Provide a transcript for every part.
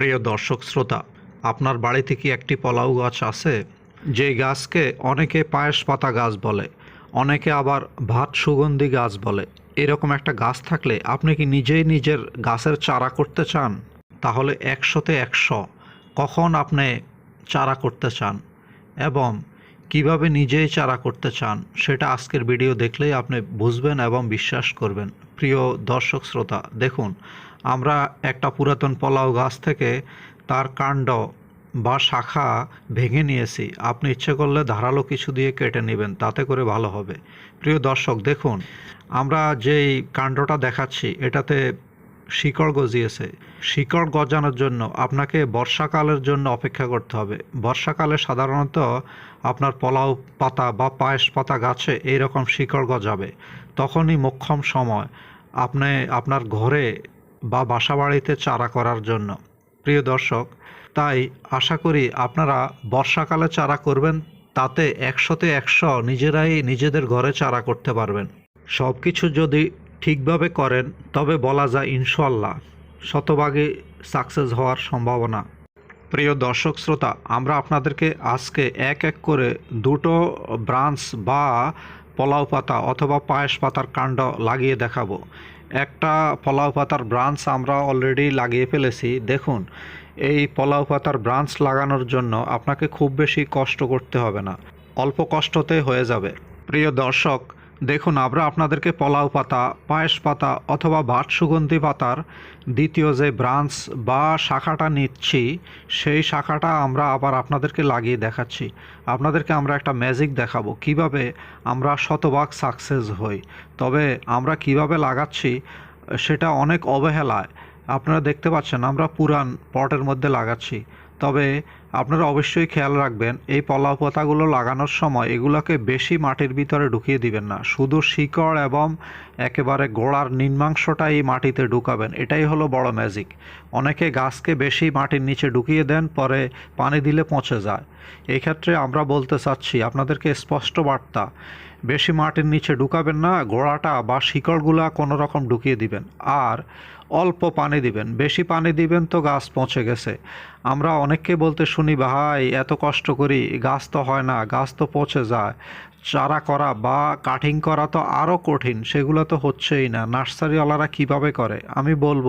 প্রিয় দর্শক শ্রোতা, আপনার বাড়িতে কি একটি পলাউ গাছ আছে? যে গাছকে অনেকে পায়েস পাতা গাছ বলে, অনেকে আবার ভাত সুগন্ধি গাছ বলে। এরকম একটা গাছ থাকলে আপনি কি নিজেই নিজের গাছের চারা করতে চান? তাহলে একশোতে একশো। কখন আপনি চারা করতে চান? এবং কীভাবে নিজেই চারা করতে চান, সেটা আজকের ভিডিও দেখলেই আপনি বুঝবেন এবং বিশ্বাস করবেন। প্রিয় দর্শক শ্রোতা, দেখুন, আমরা একটা পুরাতন পলাও গাছ থেকে তার কাণ্ড বা শাখা ভেঙে নিয়েছি। আপনি ইচ্ছে করলে ধারালো কিছু দিয়ে কেটে নেবেন, তাতে করে ভালো হবে। প্রিয় দর্শক, দেখুন, আমরা যেই কাণ্ডটা দেখাচ্ছি, এটাতে শিকড় গজিয়েছে। শিকড় গজানোর জন্য আপনাকে বর্ষাকালের জন্য অপেক্ষা করতে হবে। বর্ষাকালে সাধারণত আপনার পলাও পাতা বা পায়েস পাতা গাছে এইরকম শিকড় গজাবে। তখনই মোক্ষম সময় আপনি আপনার ঘরে বা বাসাবাড়িতে চারা করার জন্য। প্রিয় দর্শক, তাই আশা করি আপনারা বর্ষাকালে চারা করবেন, তাতে একশোতে একশো নিজেরাই নিজেদের ঘরে চারা করতে পারবেন। সব কিছু যদি ঠিকভাবে করেন, তবে বলা যায় ইনশাল্লাহ শতভাগে সাকসেস হওয়ার সম্ভাবনা। প্রিয় দর্শক শ্রোতা, আমরা আপনাদেরকে আজকে এক এক করে দুটো ব্রাঞ্চ বা পলাও পাতা অথবা পায়েস পাতার কাণ্ড লাগিয়ে দেখাবো। একটা পলাও পাতার ব্রাঞ্চ আমরা অলরেডি লাগিয়ে ফেলেছি। দেখুন, এই পলাও পাতার ব্রাঞ্চ লাগানোর জন্য আপনাকে খুব বেশি কষ্ট করতে হবে না, অল্প কষ্টতে হয়ে যাবে। প্রিয় দর্শক দেখুন, আমরা আপনাদেরকে পলাও পাতা, পায়েস পাতা অথবা ভাত সুগন্ধি পাতার দ্বিতীয় যে ব্রাঞ্চ বা শাখাটা নিচ্ছি, সেই শাখাটা আমরা আবার আপনাদেরকে লাগিয়ে দেখাচ্ছি। আপনাদেরকে আমরা একটা ম্যাজিক দেখাবো, কীভাবে আমরা শতভাগ সাকসেস হই। তবে আমরা কীভাবে লাগাচ্ছি, সেটা অনেক অবহেলায়। আপনারা দেখতে পাচ্ছেন, আমরা পুরান পটের মধ্যে লাগাচ্ছি। তবে আপনারা অবশ্যই খেয়াল রাখবেন, এই পলাও পাতাগুলো লাগানোর সময় এগুলোকে বেশি মাটির ভিতরে ঢুকিয়ে দিবেন না। শুধু শিকড় এবং একেবারে গোড়ার নিম্নাংশটাই মাটিতে ঢুকাবেন। এটাই হলো বড় ম্যাজিক অনেকে গাছকে বেশি মাটির নিচে ঢুকিয়ে দেন, পরে পানি দিলে পচে যায়। এই ক্ষেত্রে আমরা বলতে চাচ্ছি, আপনাদেরকে স্পষ্ট বার্তা, বেশি মাটির নিচে ঢুকাবেন না, গোড়াটা বা শিকড়গুলা কোনো রকম ঢুকিয়ে দিবেন। আর অল্প পানি দিবেন। বেশি পানি দিবেন তো গাছ পচে গেছে। আমরা অনেককে বলতে শুনি ভাই, এত কষ্ট করি, গাছ তো হয় না, গাছ তো পচে যায়। চারা করা বা কাটিং করা তো আরও কঠিন, সেগুলো তো হচ্ছেই না। নার্সারিওয়ালারা কীভাবে করে? আমি বলব,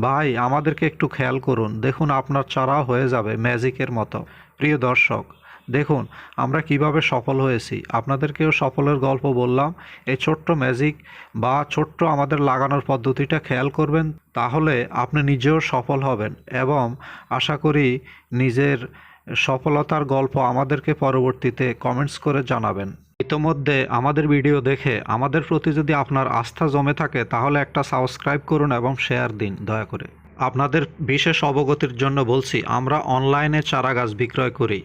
ভাই, আমাদেরকে একটু খেয়াল করুন। দেখুন, আপনার চারাও হয়ে যাবে ম্যাজিকের মতো। প্রিয় দর্শক দেখুন, আমরা কীভাবে সফল হয়েছি। আপনাদেরকেও সফলের গল্প বললাম। এই ছোট্ট ম্যাজিক বা ছোট্ট আমাদের লাগানোর পদ্ধতিটা খেয়াল করবেন, তাহলে আপনি নিজেও সফল হবেন এবং আশা করি নিজের সফলতার গল্প আমাদেরকে পরবর্তীতে কমেন্টস করে জানাবেন। ইতোমধ্যে আমাদের ভিডিও দেখে আমাদের প্রতি যদি আপনার আস্থা জমে থাকে, তাহলে একটা সাবস্ক্রাইব করুন এবং শেয়ার দিন, দয়া করে। আপনাদের বিশেষ অবগতির জন্য বলছি, আমরা অনলাইনে চারা গাছ বিক্রয় করি।